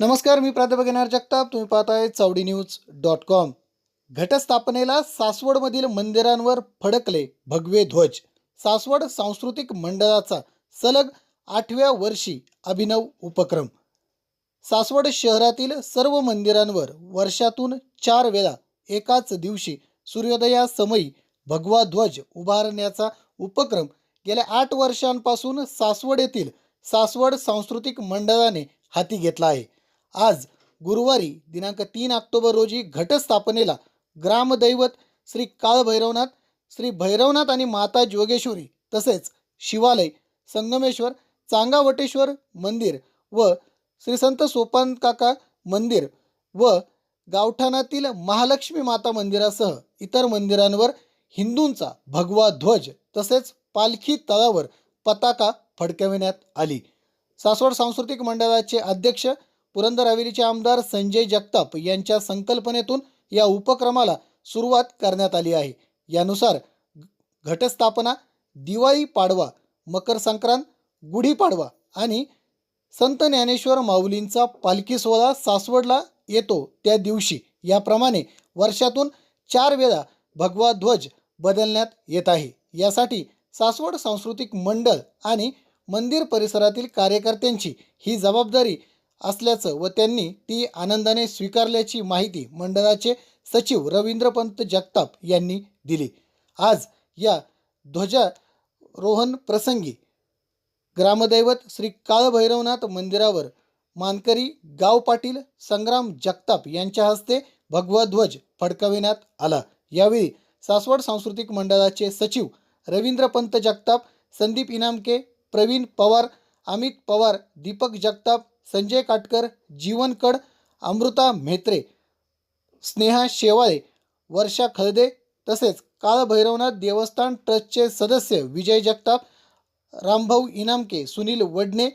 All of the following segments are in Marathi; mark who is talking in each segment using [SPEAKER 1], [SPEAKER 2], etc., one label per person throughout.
[SPEAKER 1] नमस्कार मी प्राध्यापक येणार जगताप. तुम्ही पाहताय चावडी न्यूज डॉट कॉम. घटस्थापनेला सासवडमधील मंदिरांवर फडकले भगवे ध्वज. सासवड सांस्कृतिक मंडळाचा सलग आठव्या वर्षी अभिनव उपक्रम. सासवड शहरातील सर्व मंदिरांवर वर्षातून चार वेळा एकाच दिवशी सूर्योदयासमयी भगवा ध्वज उभारण्याचा उपक्रम गेल्या आठ वर्षांपासून सासवड येथील सासवड सांस्कृतिक मंडळाने हाती घेतला आहे. आज गुरुवारी दिनांक तीन ऑक्टोबर रोजी घटस्थापनेला ग्रामदैवत श्री काळभैरवनाथ श्री भैरवनाथ आणि माता जोगेश्वरी तसेच शिवालय संगमेश्वर चांगावटेश्वर मंदिर व श्री संत सोपान काका मंदिर व गावठाणातील महालक्ष्मी माता मंदिरासह इतर मंदिरांवर हिंदूंचा भगवा ध्वज तसेच पालखी तळावर पताका फडकविण्यात आली. सासवड सांस्कृतिक मंडळाचे अध्यक्ष पुरंदर हवेलीचे आमदार संजय जगताप यांच्या संकल्पनेतून या उपक्रमाला सुरुवात करण्यात आली आहे. यानुसार घटस्थापना दिवाळी पाडवा मकर संक्रांत गुढीपाडवा आणि संत ज्ञानेश्वर माऊलींचा पालखी सोहळा सासवडला येतो त्या दिवशी. याप्रमाणे वर्षातून चार वेळा भगवा ध्वज बदलण्यात येत आहे. यासाठी सासवड सांस्कृतिक मंडळ आणि मंदिर परिसरातील कार्यकर्त्यांची ही जबाबदारी असल्याचं व त्यांनी ती आनंदाने स्वीकारल्याची माहिती मंडळाचे सचिव रवींद्रपंत जगताप यांनी दिली. आज या ध्वजारोहण प्रसंगी ग्रामदैवत श्री काळभैरवनाथ मंदिरावर मानकरी गाव पाटील संग्राम जगताप यांच्या हस्ते भगवा ध्वज फडकविण्यात आला. यावेळी सासवड सांस्कृतिक मंडळाचे सचिव रवींद्रपंत जगताप संदीप इनामके प्रवीण पवार अमित पवार दीपक जगताप संजय काटकर जीवन कड अमृता म्हेत्रे स्नेहा शेवाळे वर्षा खळदे तसेच काळभैरवनाथ देवस्थान ट्रस्टचे सदस्य विजय जगताप रामभाऊ इनामके सुनील वडणे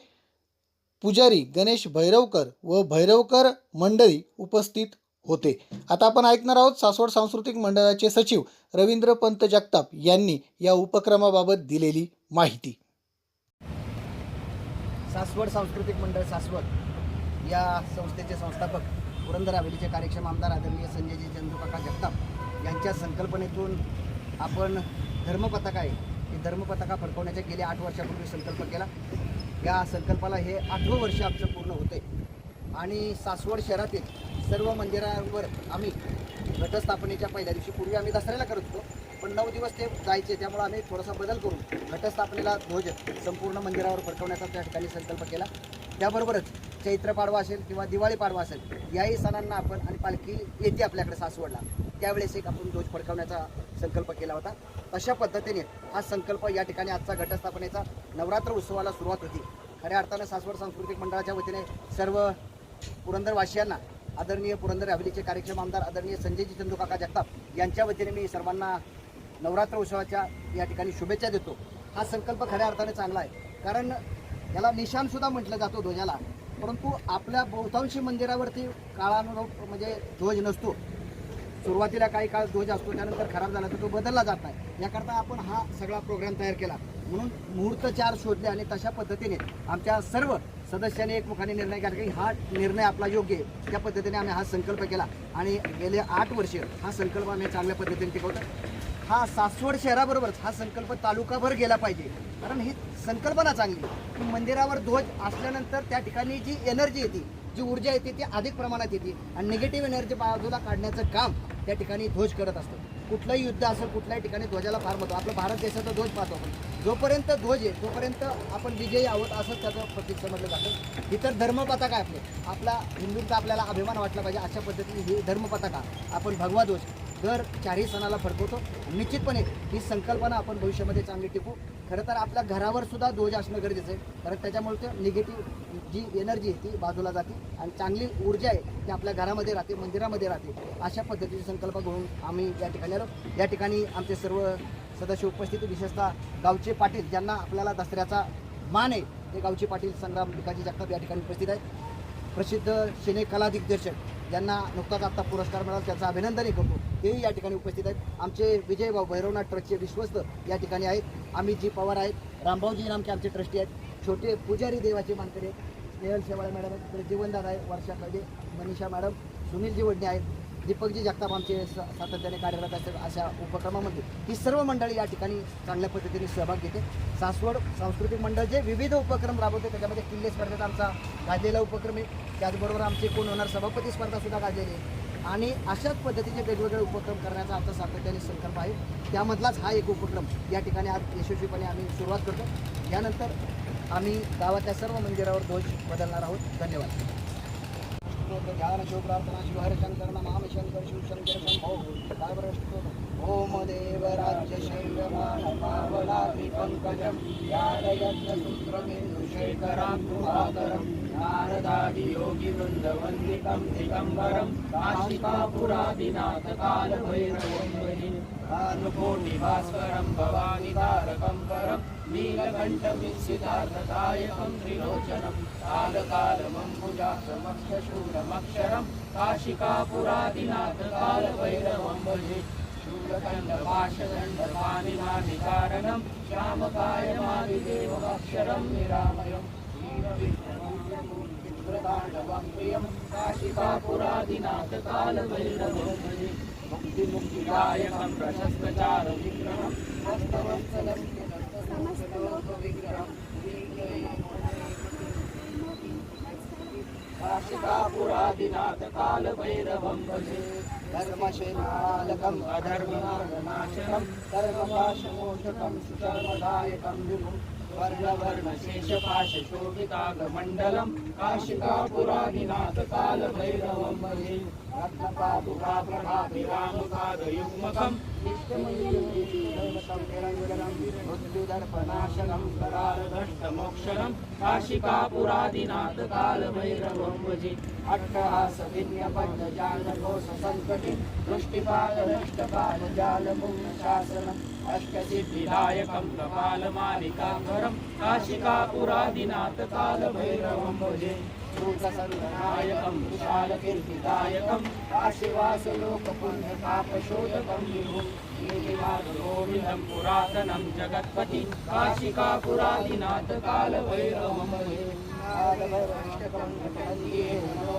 [SPEAKER 1] पुजारी गणेश भैरवकर व भैरवकर मंडळी उपस्थित होते. आता आपण ऐकणार आहोत सासवड सांस्कृतिक मंडळाचे सचिव रवींद्र पंत जगताप यांनी या उपक्रमाबाबत दिलेली माहिती.
[SPEAKER 2] सासवड सांस्कृतिक मंडळ सासवड या संस्थेचे संस्थापक पुरंदर हवेलीचे कार्यक्षम आमदार आदरणीय संजयजी चंद्रकाका जगताप यांच्या संकल्पनेतून आपण धर्मपताका आहे. ही धर्मपताका फडकवण्याच्या गेल्या आठ वर्षापूर्वी संकल्प केला. या संकल्पाला हे आठवं वर्ष आमचं पूर्ण होते आणि सासवड शहरातील सर्व मंदिरांवर आम्ही घटस्थापनेच्या पहिल्या दिवशी पूर्वी आम्ही दसऱ्याला करत होतो. पण नऊ दिवस ते जायचे त्यामुळे आम्ही थोडासा बदल करून घटस्थापनेला ध्वज संपूर्ण मंदिरावर फडकवण्याचा त्या ठिकाणी संकल्प केला. त्याबरोबरच चैत्र पाडवा असेल किंवा दिवाळी पाडवा असेल याही सणांना आपण आणि पालखी येते आपल्याकडे सासवडला. त्यावेळेस एक आपण ध्वज फडकवण्याचा संकल्प केला होता. अशा पद्धतीने हा संकल्प या ठिकाणी आजचा घटस्थापनेचा नवरात्र उत्सवाला सुरुवात होती. खऱ्या अर्थानं सासवड सांस्कृतिक मंडळाच्या वतीने सर्व पुरंदरवासियांना आदरणीय पुरंदर हवेलीचे कार्यक्षम आमदार आदरणीय संजयजी चंदूकाका जगताप यांच्या वतीने मी सर्वांना नवरात्र उत्सवाच्या या ठिकाणी शुभेच्छा देतो. हा संकल्प खऱ्या अर्थाने चांगला आहे. कारण याला निशाणसुद्धा म्हटलं जातो ध्वजाला. परंतु आपल्या बहुतांशी मंदिरावरती काळानुरूप म्हणजे ध्वज नसतो. सुरुवातीला काही काळ ध्वज असतो त्यानंतर खराब झाला तर तो बदलला जात नाही. याकरता आपण हा सगळा प्रोग्राम तयार केला. म्हणून मुहूर्त चार शोधले आणि तशा पद्धतीने आमच्या सर्व सदस्यांनी एकमुखाने निर्णय घेतला की हा निर्णय आपला योग्य आहे. त्या पद्धतीने आम्ही हा संकल्प केला. आणि गेले आठ वर्ष हा संकल्प आम्ही चांगल्या पद्धतीने टिकवतो हा सासवड शहराबरोबरच हा संकल्प तालुकाभर गेला पाहिजे. कारण ही संकल्पना चांगली की मंदिरावर ध्वज असल्यानंतर त्या ठिकाणी जी एनर्जी येते जी ऊर्जा येते ती अधिक प्रमाणात येते. आणि निगेटिव्ह एनर्जी बाजूला काढण्याचं काम त्या ठिकाणी ध्वज करत असतो. कुठलंही युद्ध असेल कुठल्याही ठिकाणी ध्वजाला फार महत्त्व. आपलं भारत देशाचा ध्वज पाहतो आपण. जोपर्यंत ध्वज आहे तोपर्यंत आपण विजयी आहोत असंच त्याचं प्रतीक समजलं जातं. इतर धर्मपताका आहे आपले. आपला हिंदूंचा आपल्याला अभिमान वाटला पाहिजे अशा पद्धतीने ही धर्मपताका आपण भगवा ध्वज दर चारही सणाला फडकवतो. निश्चितपणे ही संकल्पना आपण भविष्यामध्ये चांगली टिकू खरं तर आपल्या घरावर सुद्धा ध्वज असणं गरजेचं आहे. कारण त्याच्यामुळे ते निगेटिव्ह जी एनर्जी आहे ती बाजूला जाते आणि चांगली ऊर्जा आहे ती आपल्या घरामध्ये राहते मंदिरामध्ये राहते. अशा पद्धतीची संकल्प घेऊन आम्ही या ठिकाणी आलो. या ठिकाणी आमचे सर्व सदस्य उपस्थित विशेषतः गावचे पाटील ज्यांना आपल्याला दसऱ्याचा मान आहे ते गावचे पाटील संग्राम भिकाजी जगताप या ठिकाणी उपस्थित आहेत. प्रसिद्ध सिने कला दिग्दर्शक ज्यांना नुकताच आत्ता पुरस्कार मिळाला त्याचं अभिनंदनही करतो. तेही या ठिकाणी उपस्थित आहेत. आमचे विजय भाऊ भैरवनाथ ट्रस्टचे विश्वस्त या ठिकाणी आहेत. आम्ही जी पवार आहेत रामभाऊजी नामके आमचे ट्रस्टी आहेत. छोटे पुजारी देवाचे मानकरी आहेत. स्नेहल शेवाळे मॅडम आहेत. इकडे जीवनदार आहे वर्षा कळे मनीषा मॅडम सुनीलजी वडणे आहेत. दीपकजी जगताप आमचे सातत्याने कार्यरत असतात अशा उपक्रमामध्ये. ही सर्व मंडळी या ठिकाणी चांगल्या पद्धतीने सहभाग घेते. सासवड सांस्कृतिक मंडळ जे विविध उपक्रम राबवते त्याच्यामध्ये किल्ले स्पर्धेत आमचा गाजलेला उपक्रम आहे. त्याचबरोबर आमचे कोण होणार सभापती स्पर्धासुद्धा गाजलेली आहे. आणि अशाच पद्धतीचे वेगवेगळे उपक्रम करण्याचा आमचा सातत्याने संकल्प आहे. त्यामधलाच हा एक उपक्रम या ठिकाणी आज यशस्वीपणे आम्ही सुरुवात करतो. यानंतर आम्ही गावातल्या सर्व मंदिरावर ध्वज बदलणार आहोत. धन्यवाद. ध्यान शिव प्रार्थना शिव हरिशंकर नमाम शंकर शिव शंकर शंभो काय बरं ओम देव राज्य शैव पावलापि पंकजं यादयज्ञसूत्रमिन्दुशेखरान्तुमातरं नारदादि योगि वृन्दवन्दितं दिगम्बरं काशिकापुरादिनाथकालभैरवं भजे भानुकोटिभास्करं भवानि तारकम् परम् नीलकण्ठविसिद्धार्थदायकं त्रिलोचनम् कालकालमम्बुजाक्षमक्षशूलमक्षरं काशिकापुरादिनाथकालभैरवं भजे शूलकण्डपाशदण्डपानिमानिकारणं श्यामकायमादिदेवमक्षरम् निरामयम् चित्रताण्डवं प्रियं काशिकापुरादिनाथकालभैरवं भजे मुक्तिमुक्तिदायकं प्रशस्तचारविग्रहं हस्तवत्सलं समस्तलोकविग्रहं काशिकापुरादिनाथ भजे धर्मशेनालकम् अधर्मनाशनं धर्मपाशमोषकं सुधर्मदायकं विभुं वर्णवर्णशेषपाशशोभितागमण्डलं काशिकापुरादिनाथ कालभैरवं भजे रत्नपादुकाप्रभाभिरामुकादयुग्मकं मृत्युदर्पनाशनं करालभ्रष्टमोक्षणं काशिकापुरादिनाथ कालभैरवं भजे अट्टहासभिन्यपञ्चजालकोशसङ्कटे दृष्टिपालनष्टपालजालमुग्नशासनम् अष्टसिद्धिदायकं कपालमालिकाकरं काशिकापुरादिनाथ कालभैरवं भजे भूतसन्दनायकं विशालकीर्तिदायकं काशिवासलोकपुण्यपापशोधकं विभुं। पुरातनं जगत्पति काशिकापुरादिनाथ कालभैरवं भजे कालभैरवाष्टकं घटन्ये मनोहरं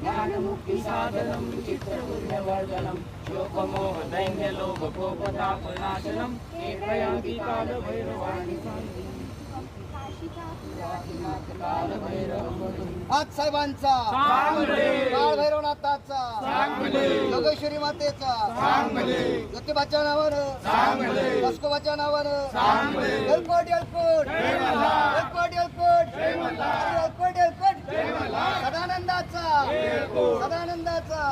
[SPEAKER 2] ज्ञानमुक्तिसाधनं विचित्रपुण्यवर्धनं शोकमोहदैन्यलोभकोपतापनाशनं कालभैरवाणि आज साहेबांचा काळ भैरवनाथाचा योगेश्वरी मातेचा ज्योतिबाच्या नावानं लस्कोबाच्या नावानं एलकोट एलकोट एलकोट एलकोट एलकोट सदानंदाचा. सदानंदाचा.